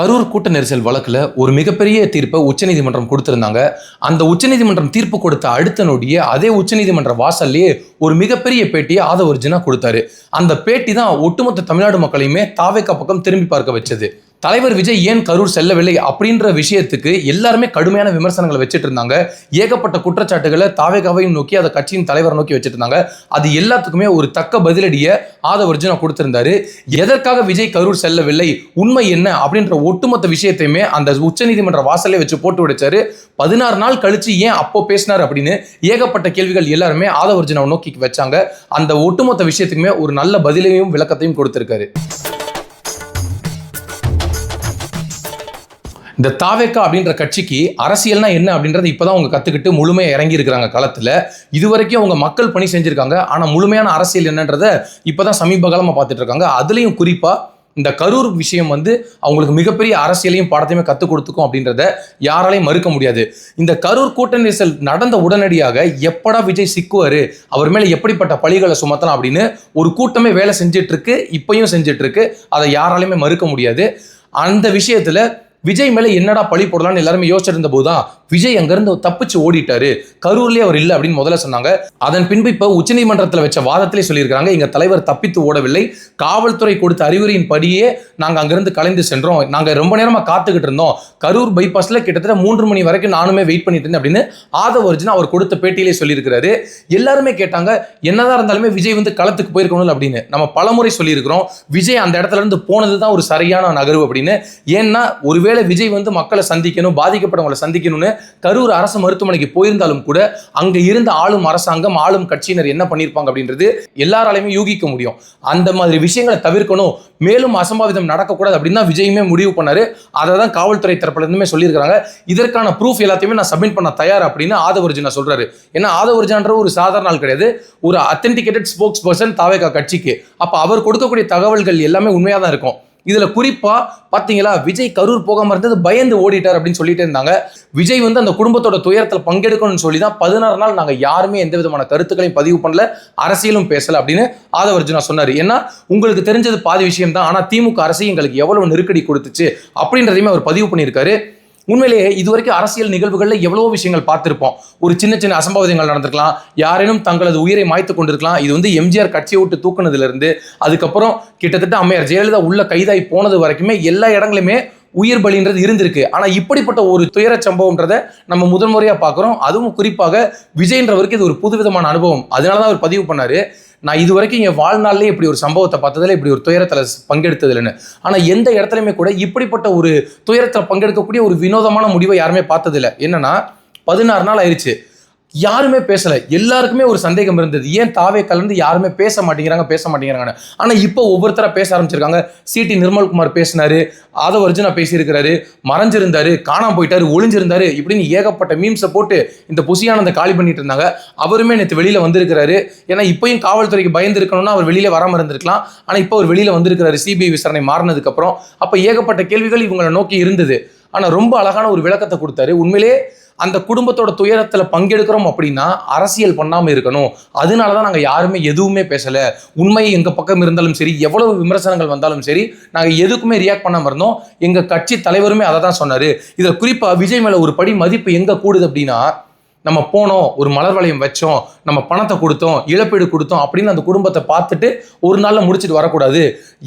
கரூர் கூட்ட நெரிசல் வழக்கில் ஒரு மிகப்பெரிய தீர்ப்பை உச்சநீதிமன்றம் கொடுத்திருந்தாங்க. அந்த உச்சநீதிமன்றம் தீர்ப்பு கொடுத்த அடுத்த நொடியே அதே உச்சநீதிமன்ற வாசல்லையே ஒரு மிகப்பெரிய பேட்டியை ஆதவர்ஜினா கொடுத்தாரு. அந்த பேட்டி தான் ஒட்டுமொத்த தமிழ்நாடு மக்களையுமே தாவேக்கா பக்கம் திரும்பி பார்க்க வச்சது. தலைவர் விஜய் ஏன் கரூர் செல்லவில்லை அப்படின்ற விஷயத்துக்கு எல்லாருமே கடுமையான விமர்சனங்களை வச்சுட்டு இருந்தாங்க ஏகப்பட்ட குற்றச்சாட்டுகளை தாவேகாவையும் நோக்கி அதை கட்சியின் தலைவரை நோக்கி வச்சுட்டு இருந்தாங்க அது எல்லாத்துக்குமே ஒரு தக்க பதிலடியை ஆதவர்ஜுனா கொடுத்திருந்தாரு. எதற்காக விஜய் கரூர் செல்லவில்லை? உண்மை என்ன? அப்படின்ற ஒட்டுமொத்த விஷயத்தையுமே அந்த உச்சநீதிமன்ற வாசலே வச்சு போட்டு விடைச்சாரு பதினாறு நாள் கழிச்சு ஏன் அப்போ பேசினார் அப்படின்னு ஏகப்பட்ட கேள்விகள் எல்லாருமே ஆதவர்ஜுனாவை நோக்கி வச்சாங்க. அந்த ஒட்டுமொத்த விஷயத்துக்குமே ஒரு நல்ல பதிலையும் விளக்கத்தையும் கொடுத்திருக்காரு. இந்த தாவேக்கா அப்படின்ற கட்சிக்கு அரசியல்னா என்ன அப்படின்றத இப்போதான் அவங்க கத்துக்கிட்டு முழுமையாக இறங்கி இருக்கிறாங்க களத்துல. இது வரைக்கும் அவங்க மக்கள் பணி செஞ்சிருக்காங்க. ஆனா முழுமையான அரசியல் என்னன்றத இப்பதான் சமீப காலமாக பார்த்துட்டு இருக்காங்க அதுலயும் குறிப்பா இந்த கரூர் விஷயம் வந்து அவங்களுக்கு மிகப்பெரிய அரசியலையும் பாடத்தையுமே கற்றுக் கொடுத்துக்கும் அப்படின்றத யாராலையும் மறுக்க முடியாது. இந்த கரூர் கூட்ட நெரிசல் நடந்த உடனடியாக எப்படா விஜய் சிக்குவாரு? அவர் மேலே எப்படிப்பட்ட பழிகளை சுமத்தலாம் அப்படின்னு ஒரு கூட்டமே வேலை செஞ்சுட்டு இருக்கு இப்பயும் இருக்கு அதை யாராலையுமே மறுக்க முடியாது. அந்த விஷயத்துல விஜய் மேல என்னடா பழி போடலாம்னு எல்லாருமே யோசிச்சிருந்த போதுதான் விஜய் அங்கிருந்து தப்பிச்சு ஓடிட்டாரு. கரூர்லயே அவர் இல்லை அப்படின்னு முதல்ல சொன்னாங்க. அதன் பின்பு இப்ப உச்சநீதிமன்றத்தில் வச்ச வாதத்திலே சொல்லியிருக்காங்க எங்க தலைவர் தப்பித்து ஓடவில்லை. காவல்துறை கொடுத்த அறிவுரையின் படியே நாங்க அங்கிருந்து கலைந்து சென்றோம். நாங்க ரொம்ப நேரமா காத்துக்கிட்டு இருந்தோம். கரூர் பைபாஸ்ல கிட்டத்தட்ட மூன்று மணி வரைக்கும் நானுமே வெயிட் பண்ணிட்டு இருந்தேன் அப்படின்னு ஆதவ அர்ஜுனா அவர் கொடுத்த பேட்டியிலே சொல்லியிருக்கிறாரு. எல்லாருமே கேட்டாங்க என்னதான் இருந்தாலுமே விஜய் வந்து களத்துக்கு போயிருக்கணும் அப்படின்னு. நம்ம பலமுறை சொல்லியிருக்கிறோம் விஜய் அந்த இடத்துல இருந்து போனது தான் ஒரு சரியான நகர்வு அப்படின்னு. ஏன்னா ஒருவேளை விஜய் வந்து மக்களை சந்திக்கணும் பாதிக்கப்பட்டவங்களை சந்திக்கணும்னு கரூர் அரசு மருத்துவமனைக்கு போயிருந்தாலும் கூட அங்க இருந்த ஆளும் அரசாங்கம் ஆளும் கட்சியினர் என்ன பண்ணியிருப்பாங்க அப்படின்றது எல்லாராலையுமே யூகிக்க முடியும். அந்த மாதிரி விஷயங்களை தவிர்க்கணும். மேலும் அசம்பாவிதம் நடக்கக்கூடாது அப்படின்னு தான் விஜயுமே முடிவு பண்ணாரு. அதை தான் காவல்துறை தரப்புலருந்துமே சொல்லியிருக்காங்க இதற்கான ப்ரூஃப் எல்லாத்தையுமே நான் சப்மிட் பண்ண தயார் அப்படின்னு ஆதவர்ஜுனா சொல்றாரு. ஏன்னா ஆதவர்ஜான்ற ஒரு சாதாரண ஆள் கிடையாது. ஒரு அத்தென்டிகேட்டட் ஸ்போக்ஸ் பர்சன் தாவேகா கட்சிக்கு. அப்போ அவர் கொடுக்கக்கூடிய தகவல்கள் எல்லாமே உண்மையாக தான் இருக்கும். இதுல குறிப்பா பாத்தீங்களா விஜய் கரூர் போகாம இருந்தது பயந்து ஓடிட்டார் அப்படின்னு சொல்லிட்டு இருந்தாங்க. விஜய் வந்து அந்த குடும்பத்தோட துயரத்தில் பங்கெடுக்கணும்னு சொல்லி தான் பதினாறு நாள் நாங்க யாருமே எந்த விதமான கருத்துக்களையும் பதிவு பண்ணல அரசியலும் பேசல அப்படின்னு ஆதவர்ஜுனா சொன்னாரு. ஏன்னா உங்களுக்கு தெரிஞ்சது பாதி விஷயம் தான் ஆனா திமுக அரசு எங்களுக்கு எவ்வளவு நெருக்கடி கொடுத்துச்சு அப்படின்றதையுமே அவர் பதிவு பண்ணியிருக்காரு. உண்மையிலேயே இதுவரைக்கும் அரசியல் நிகழ்வுகளில் எவ்வளவோ விஷயங்கள் பார்த்துருப்போம். ஒரு சின்ன சின்ன அசம்பாவிதங்கள் நடந்திருக்கலாம். யாரேனும் தங்களது உயிரை மாய்த்து கொண்டிருக்கலாம். இது வந்து எம்ஜிஆர் கட்சியை விட்டு தூக்குனதுல இருந்து அதுக்கப்புறம் கிட்டத்தட்ட அம்மையார் ஜெயலலிதா உள்ள கைதாகி போனது வரைக்குமே எல்லா இடங்களுமே உயிர் பலின்றது இருந்திருக்கு. ஆனால் இப்படிப்பட்ட ஒரு துயர சம்பவம்ன்றத நம்ம முதன்முறையாக பார்க்குறோம். அதுவும் குறிப்பாக விஜய்ன்றவருக்கு இது ஒரு புதுவிதமான அனுபவம். அதனால தான் அவர் பதிவு பண்ணார். நான் இது வரைக்கும் என் வாழ்நாள்லேயே இப்படி ஒரு சம்பவத்தை பார்த்ததில்ல. இப்படி ஒரு துயரத்தில் பங்கெடுத்ததில்லைன்னு. ஆனால் எந்த இடத்துலையுமே கூட இப்படிப்பட்ட ஒரு துயரத்தில் பங்கெடுக்கக்கூடிய ஒரு வினோதமான முடிவை யாருமே பார்த்ததில்ல. என்னன்னா பதினாறு நாள் ஆயிடுச்சு யாருமே பேசல. எல்லாருக்குமே ஒரு சந்தேகம் இருந்தது. ஏன் தாவே கலந்து யாருமே பேச மாட்டேங்கிறாங்க பேச மாட்டேங்கிறாங்க ஆனால் இப்போ ஒவ்வொருத்தராக பேச ஆரம்பிச்சிருக்காங்க. சிடி நிர்மல்குமார் பேசினாரு ஆதவர்ஜுனா பேசியிருக்கிறாரு மறைஞ்சிருந்தாரு காணாம போயிட்டாரு ஒளிஞ்சிருந்தாரு இப்படின்னு ஏகப்பட்ட மீம்ஸை போட்டு இந்த புசியானந்த காலி பண்ணிட்டு இருந்தாங்க. அவருமே நேற்று வெளியில் வந்திருக்கிறாரு. ஏன்னா இப்பயும் காவல்துறைக்கு பயந்து இருக்கணும்னா அவர் வெளியில் வராமல் இருந்திருக்கலாம். ஆனால் இப்போ அவர் வெளியில் வந்திருக்கிறாரு. சிபிஐ விசாரணை மாறினதுக்கப்புறம். அப்போ ஏகப்பட்ட கேள்விகள் இவங்களை நோக்கி இருந்தது. ஆனால் ரொம்ப அழகான ஒரு விளக்கத்தை கொடுத்தாரு. உண்மையிலே அந்த குடும்பத்தோட துயரத்தில் பங்கெடுக்கிறோம் அப்படின்னா அரசியல் பண்ணாமல் இருக்கணும். அதனால தான் நாங்கள் யாருமே எதுவுமே பேசலை. உண்மை எங்கள் பக்கம் இருந்தாலும் சரி எவ்வளவு விமர்சனங்கள் வந்தாலும் சரி நாங்கள் எதுக்குமே ரியாக்ட் பண்ணாமல் இருந்தோம். எங்கள் கட்சி தலைவருமே அதை தான் சொன்னார். இதில் குறிப்பாக விஜய் மேலே ஒரு படி மதிப்பு எங்கே கூடுது அப்படின்னா நம்ம போனோம் ஒரு மலர் வளையம் வச்சோம் நம்ம பணத்தை கொடுத்தோம் இழப்பீடு கொடுத்தோம் அப்படின்னு அந்த குடும்பத்தை பார்த்துட்டு ஒரு நாளில் முடிச்சுட்டு வரக்கூடாது.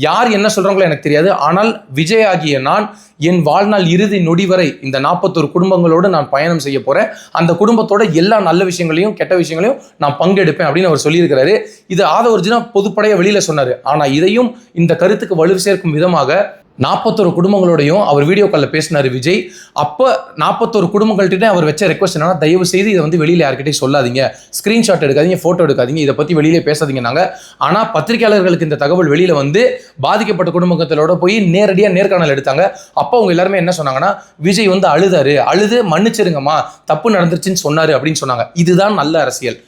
யார் என்ன சொல்கிறாங்களோ எனக்கு தெரியாது. ஆனால் விஜய் ஆகிய நான் என் வாழ்நாள் இறுதி நொடி வரை இந்த நாற்பத்தொரு குடும்பங்களோடு நான் பயணம் செய்ய போகிறேன் அந்த குடும்பத்தோட எல்லா நல்ல விஷயங்களையும் கெட்ட விஷயங்களையும் நான் பங்கெடுப்பேன் அப்படின்னு அவர் சொல்லியிருக்கிறாரு. இது ஆதவர்ஜினா பொதுப்படையா வெளியில் சொன்னார். ஆனால் இதையும் இந்த கருத்துக்கு வலு சேர்க்கும் விதமாக நாற்பத்தொரு குடும்பங்களோடையும் அவர் வீடியோ காலில் பேசினார் விஜய். அப்போ நாற்பத்தொரு குடும்பங்கள்கிட்ட அவர் வச்ச ரெக்வஸ்ட் என்னன்னா தயவு செய்து இதை வந்து வெளியில் யார்கிட்டையும் சொல்லாதீங்க. ஸ்க்ரீன்ஷாட் எடுக்காதீங்க ஃபோட்டோ எடுக்காதீங்க. இதை பற்றி வெளியிலே பேசாதீங்க நாங்கள் ஆனால் பத்திரிகையாளர்களுக்கு இந்த தகவல் வெளியில் வந்து பாதிக்கப்பட்ட குடும்பங்களோட போய் நேரடியாக நேர்காணல் எடுத்தாங்க. அப்போ அவங்க எல்லாருமே என்ன சொன்னாங்கன்னா விஜய் வந்து அழுதாரு. அழுது மன்னிச்சிருங்கம்மா. தப்பு நடந்துருச்சுன்னு சொன்னார் அப்படின்னு சொன்னாங்க. இதுதான் நல்ல அரசியல்.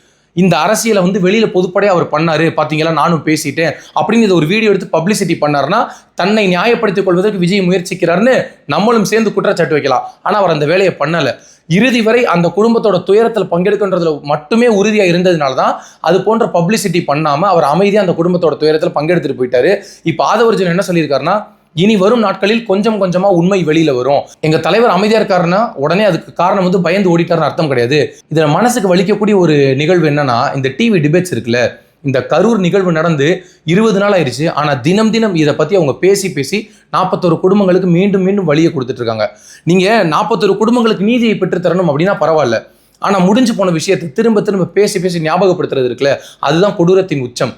இந்த அரசியலை வந்து வெளியில பொதுப்படையாக அவர் பண்ணாரு பார்த்தீங்களா நானும் பேசிட்டேன். அப்படின்னு இதை ஒரு வீடியோ எடுத்து பப்ளிசிட்டி பண்ணாருன்னா தன்னை நியாயப்படுத்திக் கொள்வதற்கு விஜய் முயற்சிக்கிறாருன்னு நம்மளும் சேர்ந்து குற்றச்சாட்டு வைக்கலாம். ஆனால் அவர் அந்த வேலையை பண்ணலை. இறுதி வரை அந்த குடும்பத்தோட துயரத்தில் பங்கெடுக்கின்றதுல மட்டுமே உறுதியாக இருந்ததுனால தான் அது போன்ற பப்ளிசிட்டி பண்ணாமல் அவர் அமைதியாக அந்த குடும்பத்தோட துயரத்தில் பங்கெடுத்துட்டு போயிட்டாரு. இப்போ ஆதவர்ஜன் என்ன சொல்லியிருக்காருன்னா இனி வரும் நாட்களில் கொஞ்சம் கொஞ்சமா உண்மை வெளியில வரும். எங்க தலைவர் அமைதியா இருக்காருன்னா உடனே அதுக்கு காரணம் வந்து பயந்து ஓடிட்டாருன்னு அர்த்தம் கிடையாது. இதுல மனசுக்கு வலிக்கக்கூடிய ஒரு நிகழ்வு என்னன்னா இந்த டிவி டிபேட்ஸ் இருக்குல்ல இந்த கரூர் நிகழ்வு நடந்து இருபது நாள் ஆயிடுச்சு ஆனால் தினம் தினம் இதை பற்றி அவங்க பேசி பேசி நாற்பத்தொரு குடும்பங்களுக்கு மீண்டும் மீண்டும் வழியை கொடுத்துட்டு இருக்காங்க. நாற்பத்தொரு குடும்பங்களுக்கு நீதியை பெற்று தரணும் அப்படின்னா பரவாயில்ல. ஆனால் முடிஞ்சு போன விஷயத்தை திரும்ப திரும்ப பேசி பேசி ஞாபகப்படுத்துறது இருக்குல்ல அதுதான் கொடூரத்தின் உச்சம்.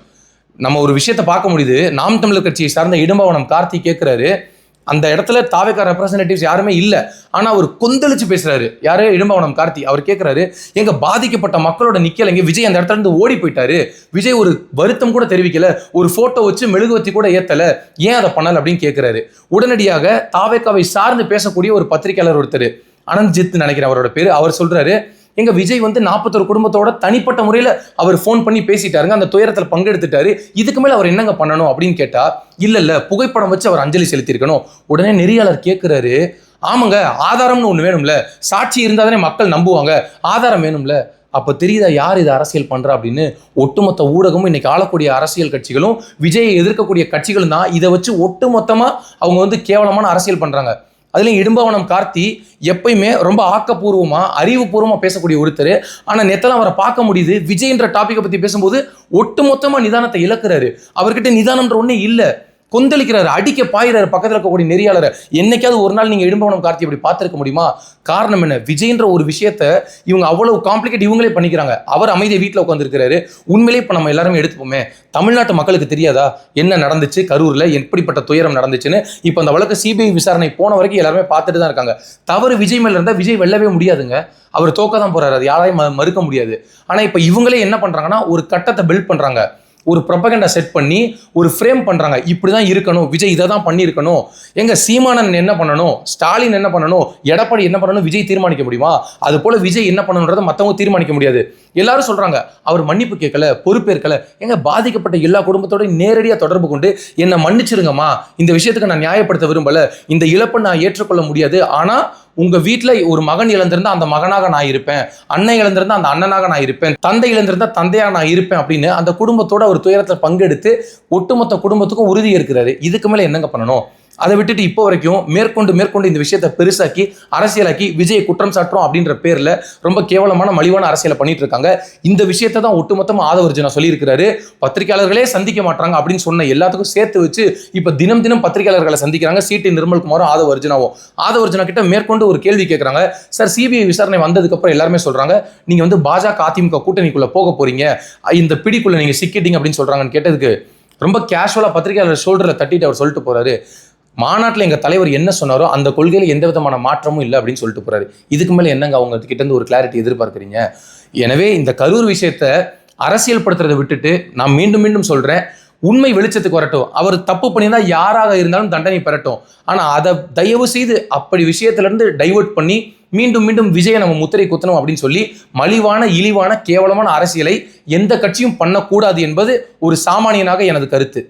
நம்ம ஒரு விஷயத்த பார்க்க முடியுது. நாம் தமிழர் கட்சியை சார்ந்த இடும்பவனம் கார்த்தி கேட்குறாரு அந்த இடத்துல தாவேக்கா ரெப்ரசன்டேட்டிவ்ஸ் யாருமே இல்லை. ஆனால் அவர் கொந்தளிச்சு பேசுறாரு. யாரு? இடும்பவனம் கார்த்தி. அவர் கேட்குறாரு எங்க பாதிக்கப்பட்ட மக்களோட நிக்கலைங்க விஜய் அந்த இடத்துல இருந்து ஓடி போயிட்டாரு. விஜய் ஒரு வருத்தம் கூட தெரிவிக்கல. ஒரு போட்டோ வச்சு மெழுகுவத்தி கூட ஏத்தல. ஏன் அதை பண்ணல? அப்படின்னு கேட்குறாரு உடனடியாக தாவேக்காவை சார்ந்து பேசக்கூடிய ஒரு பத்திரிகையாளர் ஒருத்தர் அனந்த்ஜித் நினைக்கிறேன் அவரோட பேர். அவர் சொல்றாரு எங்க விஜய் வந்து நாற்பத்தொரு குடும்பத்தோட தனிப்பட்ட முறையில் அவர் ஃபோன் பண்ணி பேசிட்டாருங்க. அந்த துயரத்தில் பங்கெடுத்துட்டாரு. இதுக்கு மேல அவர் என்னங்க பண்ணணும் அப்படின்னு கேட்டா இல்ல இல்ல புகைப்படம் வச்சு அவர் அஞ்சலி செலுத்தியிருக்கணும். உடனே நெறியாளர் கேட்கிறாரு ஆமாங்க ஆதாரம்னு ஒன்று வேணும்ல. சாட்சி இருந்தால் தானே மக்கள் நம்புவாங்க. ஆதாரம் வேணும்ல. அப்போ தெரியுதா யார் இதை அரசியல் பண்ணுறா அப்படின்னு? ஒட்டுமொத்த ஊடகமும் இன்னைக்கு ஆளக்கூடிய அரசியல் கட்சிகளும் விஜயை எதிர்க்கக்கூடிய கட்சிகளும் தான் இதை வச்சு ஒட்டுமொத்தமா அவங்க வந்து கேவலமான அரசியல் பண்றாங்க. அதுலேயும் இடும்பவனம் கார்த்தி எப்பயுமே ரொம்ப ஆக்கப்பூர்வமாக அறிவுபூர்வமாக பேசக்கூடிய ஒருத்தர். ஆனால் நெத்தலாம் அவரை பார்க்க முடியுது. விஜய்ன்ற டாப்பிக்கை பற்றி பேசும்போது ஒட்டுமொத்தமாக நிதானத்தை இழக்கிறாரு. அவர்கிட்ட நிதானம்ன்ற ஒன்றே இல்லை. கொந்தளிக்கிறாரு அடிக்க பாயிறாரு பக்கத்தில் இருக்கக்கூடிய நெறியாளரை. என்னைக்காவது ஒரு நாள் நீங்கள் இடும்பவனம் கார்த்தி அப்படி பார்த்துருக்க முடியுமா? காரணம் என்ன? விஜய்ன்ற ஒரு விஷயத்த இவங்க அவ்வளவு காம்ப்ளிகேட் இவங்களே பண்ணிக்கிறாங்க. அவர் அமைதியை வீட்டில் உட்காந்துருக்கிறாரு உண்மையிலே இப்போ நம்ம எல்லாருமே எடுத்துப்போமே. தமிழ்நாட்டு மக்களுக்கு தெரியாதா? என்ன நடந்துச்சு? கரூரில் எப்படிப்பட்ட துயரம் நடந்துச்சுன்னு இப்போ அந்த வழக்கு சிபிஐ விசாரணை போன வரைக்கும் எல்லாருமே பார்த்துட்டு தான் இருக்காங்க. தவறு விஜய் மேலே இருந்தால் விஜய் வெல்லவே முடியாதுங்க. அவர் தோக்க தான் போகிறாரு அது யாரையும் மறுக்க முடியாது. ஆனால் இப்போ இவங்களே என்ன பண்ணுறாங்கன்னா ஒரு கட்டத்தை பில்ட் பண்ணுறாங்க ஒரு ப்ரொபகண்டா செட் பண்ணி ஒரு ஃப்ரேம் பண்ணுறாங்க இப்படி தான் இருக்கணும். விஜய் இதை தான் பண்ணியிருக்கணும் எங்கள் சீமானன் என்ன பண்ணணும்? ஸ்டாலின் என்ன பண்ணணும்? எடப்பாடி என்ன பண்ணணும்? விஜய் தீர்மானிக்க முடியுமா? அது போல் விஜய் என்ன பண்ணணுன்றதை மற்றவங்க தீர்மானிக்க முடியாது. எல்லாரும் சொல்கிறாங்க அவர் மன்னிப்பு கேட்கல பொறுப்பேற்கல எங்க பாதிக்கப்பட்ட எல்லா குடும்பத்தோடையும் நேரடியாக தொடர்பு கொண்டு என்னை மன்னிச்சிருங்கம்மா. இந்த விஷயத்துக்கு நான் நியாயப்படுத்த விரும்பலை. இந்த இழப்பை நான் ஏற்றுக்கொள்ள முடியாது. ஆனால் உங்க வீட்டில் ஒரு மகன் இழந்திருந்தா அந்த மகனாக நான் இருப்பேன். அண்ணன் இழந்திருந்தா அந்த அண்ணனாக நான் இருப்பேன். தந்தை இழந்திருந்தா தந்தையாக நான் இருப்பேன் அப்படின்னு அந்த குடும்பத்தோட ஒரு துயரத்தில் பங்கெடுத்து ஒட்டுமொத்த குடும்பத்துக்கும் உறுதி இருக்கிறாரு இதுக்கு மேலே என்னங்க பண்ணணும்? அதை விட்டுட்டு இப்போ வரைக்கும் மேற்கொண்டு மேற்கொண்டு இந்த விஷயத்தை பெருசாக்கி அரசியலாக்கி விஜயை குற்றம் சாட்டுறோம் அப்படின்ற பேரில் ரொம்ப கேவலமான மலிவான அரசியலை பண்ணிட்டு இருக்காங்க. இந்த விஷயத்தை தான் ஒட்டுமொத்தமாக ஆதவர்ஜனா சொல்லியிருக்கிறாரு. பத்திரிகையாளர்களே சந்திக்க மாட்டாங்க அப்படின்னு சொன்ன எல்லாத்துக்கும் சேர்த்து வச்சு இப்போ தினம் தினம் பத்திரிகையாளர்களை சந்திக்கிறாங்க. சிடி நிர்மல்குமாரும் குமாரும் அர்ஜுனாவும். ஆதவ கிட்ட மேற்கொண்டு ஒரு கேள்வி கேட்குறாங்க சார் சிபிஐ விசாரணை வந்ததுக்கப்புறம் எல்லாருமே சொல்கிறாங்க நீங்கள் வந்து பாஜக அதிமுக கூட்டணிக்குள்ளே போக போகிறீங்க இந்த பிடிக்குள்ளே நீங்கள் சிக்கிட்டீங்க அப்படின்னு சொல்கிறாங்கன்னு கேட்டதுக்கு ரொம்ப கேஷுவலாக பத்திரிகையாளர் ஷோல்டரில் தட்டிட்டு அவர் சொல்லிட்டு போகிறாரு மாநாட்டில் எங்கள் தலைவர் என்ன சொன்னாரோ அந்த கொள்கையில் எந்த விதமான மாற்றமும் இல்லை அப்படின்னு சொல்லிட்டு போறாரு. இதுக்கு மேலே என்னங்க அவங்க கிட்ட இருந்து ஒரு கிளாரிட்டி எதிர்பார்க்குறீங்க? எனவே இந்த கரூர் விஷயத்த அரசியல் படுத்துறதை விட்டுட்டு நான் மீண்டும் மீண்டும் சொல்கிறேன் உண்மை வெளிச்சத்துக்கு வரட்டும். அவர் தப்பு பண்ணியிருந்தா யாராக இருந்தாலும் தண்டனை பெறட்டும். ஆனால் அதை தயவு செய்து அப்படி விஷயத்துலேருந்து டைவெர்ட் டைவர்ட் பண்ணி மீண்டும் மீண்டும் விஜயை நம்ம முத்திரை குத்தணும் அப்படின்னு சொல்லி மலிவான இழிவான கேவலமான அரசியலை எந்த கட்சியும் பண்ணக்கூடாது என்பது ஒரு சாமானியனாக எனது கருத்து.